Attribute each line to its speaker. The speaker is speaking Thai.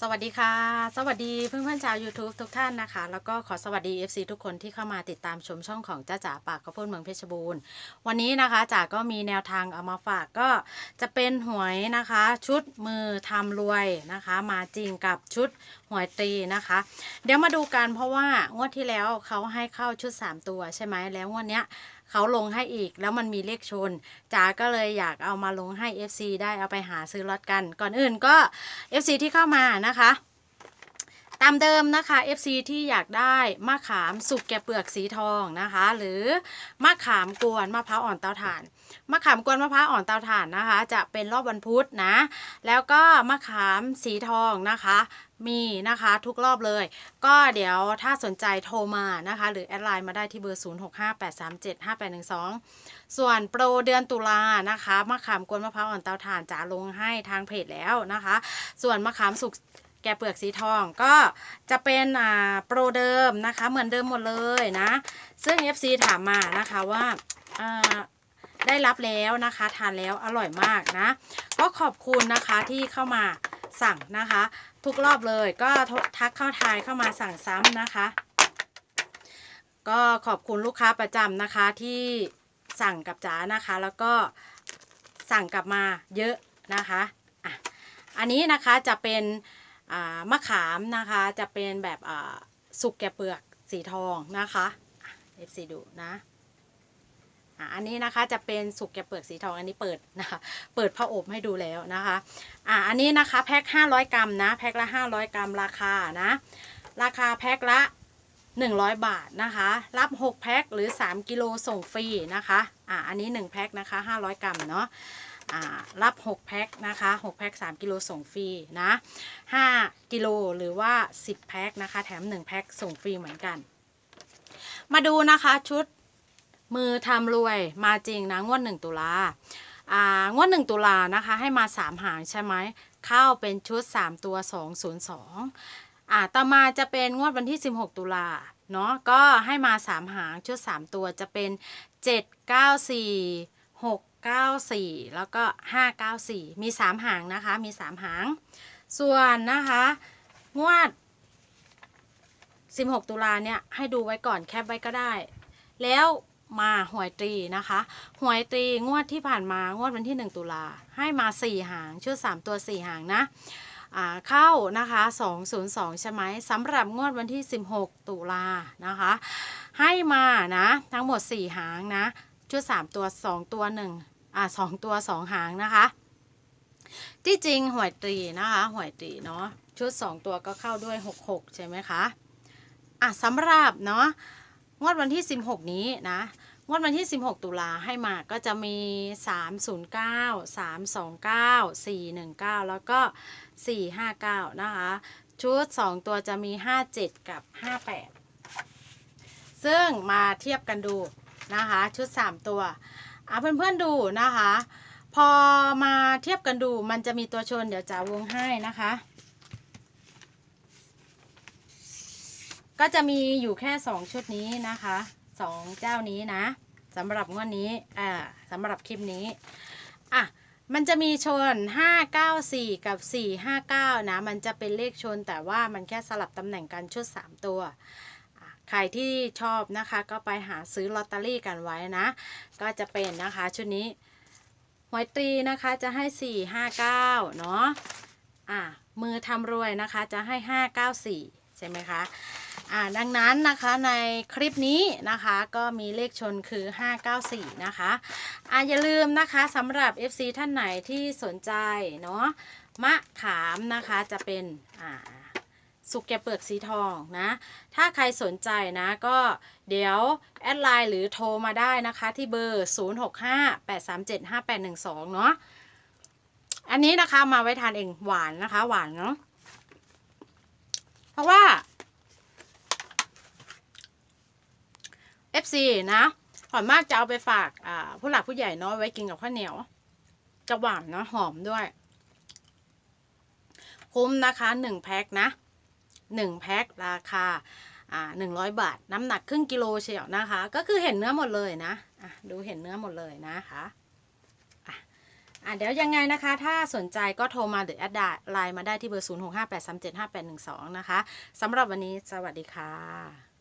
Speaker 1: สวัสดีค่ะ สวัสดีเพื่อนๆชาว YouTube ทุกท่านนะคะ แล้วก็ขอสวัสดี FC ทุกคนที่เข้ามาติดตามชมช่องของจ้าจ๋าปากกระพุ้นเมืองเพชรบูรณ์ วันนี้นะคะจ๋าก็มีแนวทางเอามาฝากก็จะเป็นหวยนะคะ ชุดมือทำรวยนะคะ มาจริงกับชุดหวยตรีนะคะ เดี๋ยวมาดูกันเพราะว่างวดที่แล้วเขาให้เข้าชุด 3 ตัวใช่ไหมแล้วงวดเนี้ย เขาลงให้อีก แล้วมันมีเลขชนจ๋าก็เลยอยากเอามาลงให้ FC ได้เอาไปหาซื้อลอตกัน ก่อนอื่นก็ FC ที่เข้ามานะคะ ตามเดิมนะคะ FC ที่อยากได้มะขามสุกแกะเปลือกสีทองนะคะ หรือมะขามกวนมะพร้าวอ่อนเตาถ่านมะขามกวนมะพร้าวอ่อนเตาถ่านนะคะ จะเป็นรอบวันพุธนะ แล้วก็มะขามสีทองนะคะ มีนะคะทุกรอบเลย ก็เดี๋ยวถ้าสนใจโทรมานะคะ หรือแอดไลน์มาได้ที่เบอร์ 0658375812 ส่วนโปรเดือนตุลานะคะมะขามกวนมะพร้าวอ่อนเตาถ่านจะลงให้ทางเพจแล้วนะคะ ส่วนมะขามสุก แกะเปลือกสีทองก็จะเป็นอ่าโปรเดิมนะคะ เหมือนเดิมหมดเลยนะ ซึ่ง FC ถามมานะคะว่าได้รับแล้วนะคะทานแล้วอร่อยมากนะ ก็ขอบคุณนะคะที่เข้ามาสั่งนะคะ ทุกรอบเลยก็ทักเข้าทายเข้ามาสั่งซ้ำนะคะ ก็ขอบคุณลูกค้าประจำนะคะที่สั่งกับจ๋านะคะ แล้วก็สั่งกลับมาเยอะนะคะอะอันนี้นะคะจะเป็น มะขามนะคะ จะเป็นแบบสุกแกะเปลือกสีทองนะคะเอฟซีดูนะอันนี้นะคะจะเป็นสุกแกเปลือกสีทองอันนี้เปิดนะคะเปิดผ้าอบให้ดูแล้วนะคะอะอันนี้นะคะแพ็ค500 กรัมนะแพ็คละ 500 กรัมราคานะราคาแพ็คละ 100 บาทนะคะ รับ 6 แพ็คหรือ 3 กิโลส่งฟรีนะคะอะอันนี้ 1 แพ็คนะคะ 500 กรัมเนาะ รับ 6 แพ็คนะคะ 6 แพ็ค3 กิโลส่งฟรีนะ 5 กิโลหรือว่า 10 แพ็คนะคะ แถม 1 แพ็คส่งฟรีเหมือนกัน มาดูนะคะชุดมือทำรวยมาจริงนะ งวด 1 ตุลาอ่างวด 1 ตุลานะคะ ให้มา 3 หางใช่ไหมเข้าเป็นชุด 3 ตัว 202อ่าต่อมาจะเป็นงวดวันที่ 16 ตุลาเนาะก็ให้มา 3 หางชุด 3 ตัวจะเป็น 7 9 4 6 9 4 แล้วก็ 5 9 4 มี 3 หางนะคะ มี 3 หาง ส่วนนะคะ งวด 16 ตุลาเนี่ย ให้ดูไว้ก่อนแคปไว้ก็ได้ แล้วมาหวยตรีนะคะ หวยตรีงวดที่ผ่านมางวดวันที่ 1 ตุลาให้มา 4 หางชุด3ตัว 4 หางนะเข้านะคะ 202 ใช่ไหมสำหรับงวดวันที่ 16 ตุลานะคะ ให้มานะ ทั้งหมด 4 หางนะ ชุด 3 ตัว 2 ตัว 1 อ่า2ตัว2หางนะคะ ที่จริงหวยตรีนะคะหวยตรีเนาะชุด2ตัวก็เข้าด้วย66ใช่ไหมคะอะสำหรับเนาะงวดวันที่ 16 นี้นะงวดวันที่ 16 ตุลาให้มาก็จะมี 309 329 419 แล้วก็ 459 นะคะ ชุด 2 ตัวจะมี 57 กับ 58 ซึ่งมาเทียบกันดูนะคะ ชุด 3 ตัว อะเพื่อนๆดูนะคะ พอมาเทียบกันดูมันจะมีตัวชนเดี๋ยวจะวงให้นะคะ ก็จะมีอยู่แค่ 2 ชุดนี้นะคะ 2 เจ้านี้นะสำหรับงวดนี้อ่าสำหรับคลิปนี้อะมันจะมีชน 594 กับ 459 นะ มันจะเป็นเลขชนแต่ว่ามันแค่สลับตำแหน่งกันชุด 3 ตัว ใครที่ชอบนะคะ ก็ไปหาซื้อลอตเตอรี่กันไว้นะ ก็จะเป็นนะคะชุดนี้หวยตรีนะคะจะให้ 459 เนาะอะมือทำรวยนะคะจะให้ 594 ใช่ไหมคะอ่าดังนั้นนะคะในคลิปนี้นะคะก็มีเลขชนคือ 594 นะคะอ่าอย่าลืมนะคะสำหรับ FC ท่านไหนที่สนใจเนาะมะขามนะคะจะเป็นอ่า สุกแกะเปลือกสีทองนะ ถ้าใครสนใจนะก็เดี๋ยวแอดไลน์หรือโทรมาได้นะคะที่เบอร์ 0658375812 เนาะ อันนี้นะคะมาไว้ทานเองหวานนะคะ หวานเนาะ เพราะว่า FC นะส่วนมากจะเอาไปฝากผู้หลักผู้ใหญ่เนาะไว้กินกับข้าวเหนียวจะหวานเนาะหอมด้วย คุ้มนะคะหนึ่งแพ็คนะ หนึ่งแพ็คราคาอ่าหนึ่งร้อยบาท น้ำหนักครึ่งกิโลเชียวนะคะ ก็คือเห็นเนื้อหมดเลยนะอะดูเห็นเนื้อหมดเลยนะคะอะอะเดี๋ยวยังไงนะคะ ถ้าสนใจก็โทรมาหรือแอดไลน์มาได้ที่เบอร์ 0658375812 นะคะสำหรับวันนี้สวัสดีค่ะ